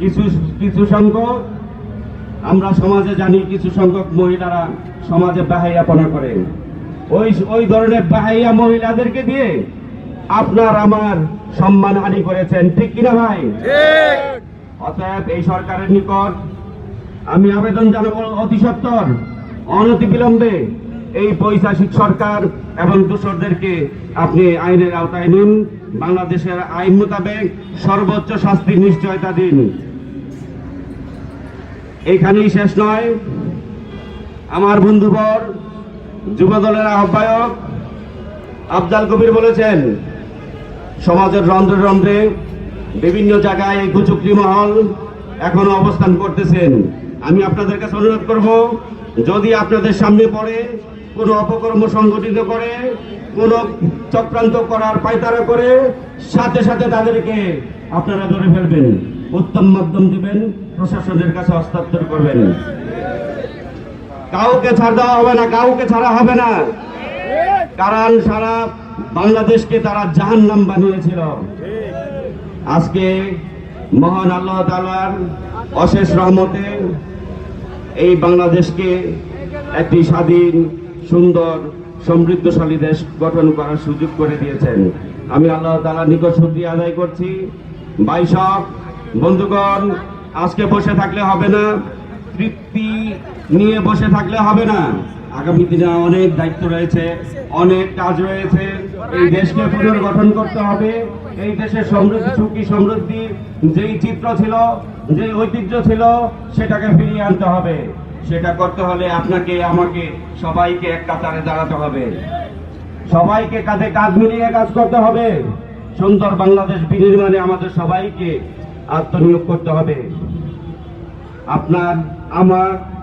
কিছু কিছু সংখ্যক আমরা সমাজে জানি কিছু সংখ্যক মহিলারা সমাজে বাহাইয়াপনা করে। ওই ওই ধরনের বাহাইয়া মহিলাদেরকে দিয়ে আপনার আমার সম্মান হানি করেছেন। ঠিক কিনা ভাই? অতএব এই সরকারের নিকট আমি আবেদন জানাব অতি সত্বর অনতি বিলম্বে এই পৈশাসিক সরকার এবং দূষরদেরকে আপনি আইনের আওতায় নিন। বাংলাদেশের আইন মোতাবেক সর্বোচ্চ শাস্তির নিশ্চয়তা দিন। এইখানেই শেষ নয়। আমার বন্ধুবর যুব দলের আহ্বায়ক আফজাল কবির বলেছেন, সমাজের রন্ধ্রে রন্ধ্রে বিভিন্ন জায়গায় এই কুচুকরি মহল এখনও অবস্থান করতেছেন। আমি আপনাদের কাছে অনুরোধ করব, যদি আপনাদের সামনে পড়ে কোনো অপকর্ম সংগঠিত করে, কোনো চক্রান্ত করার পায়তারা করে, সাথে সাথে তাদেরকে আপনারা ধরে ফেলবেন। উত্তম মাধ্যম দিবেন, প্রশাসনের কাছে হস্তান্তর করবেন। কাউকে ছাড় দেওয়া হবে না, কাউকে ছাড়া হবে না। কারণ সারা বাংলাদেশকে তারা জাহান নাম বানিয়েছিল। আজকে মহান আল্লাহ তালার অশেষ রহমতে এই বাংলাদেশকে একটি স্বাধীন, সুন্দর, সমৃদ্ধশালী দেশ গঠন করার সুযোগ করে দিয়েছেন। আমি আল্লাহ তালার নিকট শুক্রিয়া আদায় করছি। বাইশক বন্ধুগণ, আজকে বসে থাকলে হবে না, তৃপ্তি নিয়ে বসে থাকলে হবে না। আগামী দিনে অনেক দায়িত্ব রয়েছে, অনেক কাজ রয়েছে, এই দেশকে পুনর্গঠন করতে হবে। এই দেশের সমৃদ্ধি, সুখী সমৃদ্ধি, যেই চিত্র ছিল যে ঐতিহ্য ছিল, সেটাকে ফিরিয়ে আনতে হবে। সেটা করতে হলে আপনাকে, আমাকে, সবাইকে এক কাতারে দাঁড়াতে হবে। সবাইকে কাঁধে কাঁধ মিলিয়ে কাজ করতে হবে। সুন্দর বাংলাদেশ বিনির্মাণে আমাদের সবাইকে আত্মনিয়োগ করতে হবে। আপনার আমার